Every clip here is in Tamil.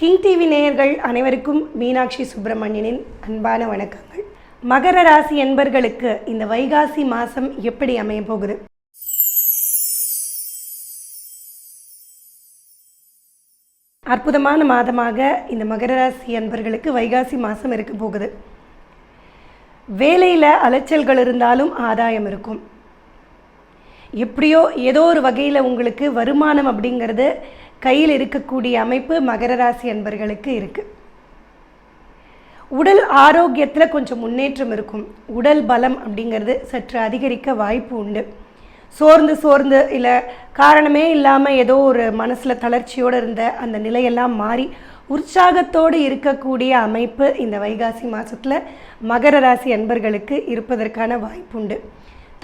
கிங் டிவி நேயர்கள் அனைவருக்கும் மீனாட்சி சுப்பிரமணியனின் அன்பான வணக்கங்கள். மகர ராசி என்பர்களுக்கு இந்த வைகாசி மாதம் எப்படி அமைய போகுது? அற்புதமான மாதமாக இந்த மகர ராசி அன்பர்களுக்கு வைகாசி மாதம் இருக்க போகுது. வேலையில் அலைச்சல்கள் இருந்தாலும் ஆதாயம் இருக்கும். எப்படியோ ஏதோ ஒரு வகையில் உங்களுக்கு வருமானம் அப்படிங்கிறது கையில் இருக்கக்கூடிய அமைப்பு மகர ராசி அன்பர்களுக்கு இருக்குது உடல் ஆரோக்கியத்தில் கொஞ்சம் முன்னேற்றம் இருக்கும். உடல் பலம் அப்படிங்கிறது சற்று அதிகரிக்க வாய்ப்பு உண்டு. சோர்ந்து சோர்ந்து இல்லை காரணமே இல்லாமல் ஏதோ ஒரு மனசில் தளர்ச்சியோடு இருந்த அந்த நிலையெல்லாம் மாறி உற்சாகத்தோடு இருக்கக்கூடிய அமைப்பு இந்த வைகாசி மாதத்தில் மகர ராசி அன்பர்களுக்கு இருப்பதற்கான வாய்ப்புண்டு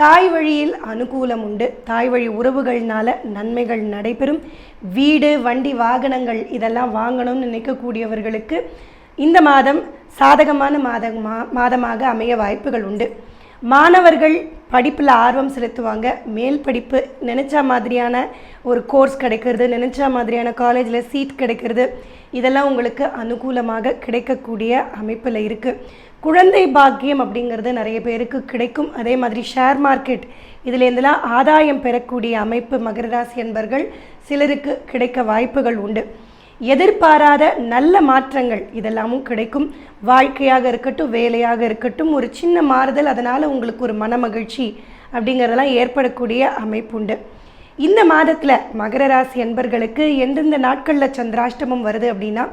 தாய் வழியில் அனுகூலம் உண்டு. தாய் வழி உறவுகள்னால நன்மைகள் நடைபெறும். வீடு வண்டி வாகனங்கள் இதெல்லாம் வாங்கணும்னு நினைக்கக்கூடியவர்களுக்கு இந்த மாதம் சாதகமான மாதமா மாதமாக அமைய வாய்ப்புகள் உண்டு. மாணவர்கள் படிப்பில் ஆர்வம் செலுத்துவாங்க. மேல் படிப்பு நினச்ச மாதிரியான ஒரு கோர்ஸ் கிடைக்கிறது நினச்ச மாதிரியான காலேஜில் சீட் கிடைக்கிறது. இதெல்லாம் உங்களுக்கு அனுகூலமாக கிடைக்கக்கூடிய அமைப்பில் இருக்குது குழந்தை பாக்கியம் அப்படிங்கிறது நிறைய பேருக்கு கிடைக்கும். அதே மாதிரி ஷேர் மார்க்கெட் இதுலேருந்துலாம் ஆதாயம் பெறக்கூடிய அமைப்பு மகர ராசி என்பர்கள் சிலருக்கு கிடைக்க வாய்ப்புகள் உண்டு. எதிர்பாராத நல்ல மாற்றங்கள் இதெல்லாமும் கிடைக்கும். வாழ்க்கையாக இருக்கட்டும் வேலையாக இருக்கட்டும் ஒரு சின்ன மாறுதல் அதனால் உங்களுக்கு ஒரு மன மகிழ்ச்சி அப்படிங்கிறதெல்லாம் ஏற்படக்கூடிய அமைப்பு உண்டு. இந்த மாதத்தில் மகர ராசி என்பர்களுக்கு எந்தெந்த நாட்களில் சந்திராஷ்டமம் வருது அப்படின்னா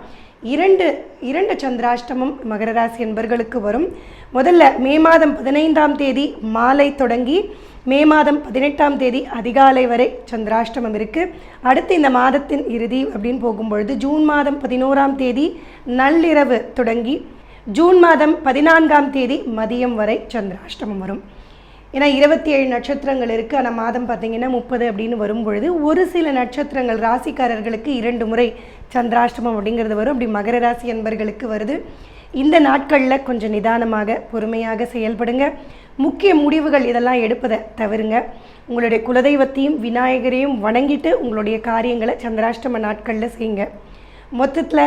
இரண்டு இரண்டு சந்திராஷ்டமம் மகர ராசி என்பர்களுக்கு வரும். முதல்ல மே மாதம் பதினைந்தாம் தேதி மாலை தொடங்கி மே மாதம் பதினெட்டாம் தேதி அதிகாலை வரை சந்திராஷ்டமம் இருக்குது அடுத்து இந்த மாதத்தின் இறுதி அப்படின்னு போகும்பொழுது ஜூன் மாதம் பதினோராம் தேதி நள்ளிரவு தொடங்கி ஜூன் மாதம் பதினான்காம் தேதி மதியம் வரை சந்திராஷ்டமம் வரும். ஏன்னா இருபத்தி ஏழு நட்சத்திரங்கள் இருக்குது ஆனால் மாதம் பார்த்திங்கன்னா முப்பது அப்படின்னு வரும்பொழுது ஒரு சில நட்சத்திரங்கள் ராசிக்காரர்களுக்கு இரண்டு முறை சந்திராஷ்டமம் அப்படிங்கிறது வரும். அப்படி மகர ராசி என்பர்களுக்கு வருது. இந்த நாட்களில் கொஞ்சம் நிதானமாக பொறுமையாக செயல்படுங்க. முக்கிய முடிவுகள் இதெல்லாம் எடுப்பதை தவிருங்க. உங்களுடைய குலதெய்வத்தையும் விநாயகரையும் வணங்கிட்டு உங்களுடைய காரியங்களை சந்திராஷ்டம நாட்களில் செய்யுங்க. மொத்தத்தில்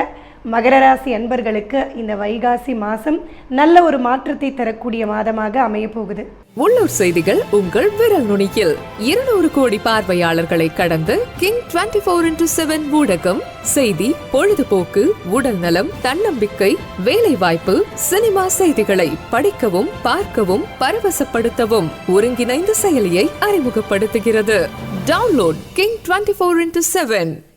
மகர ராசி அன்பர்களுக்கு இந்த வைகாசி மாதம் நல்ல ஒரு மாற்றத்தை தரக்கூடிய மாதமாக அமைய போகுது. உள்ளூர் செய்திகள் உங்கள் விரல் நுனியில். இருநூறு கோடி பார்வையாளர்களை கடந்து king twenty four into seven ஊடகம் செய்தி பொழுதுபோக்கு உடல் நலம் தன்னம்பிக்கை வேலை வாய்ப்பு சினிமா செய்திகளை படிக்கவும் பார்க்கவும் பரவசப்படுத்தவும் ஒருங்கிணைந்த செயலியை அறிமுகப்படுத்துகிறது. Download king twenty four into seven.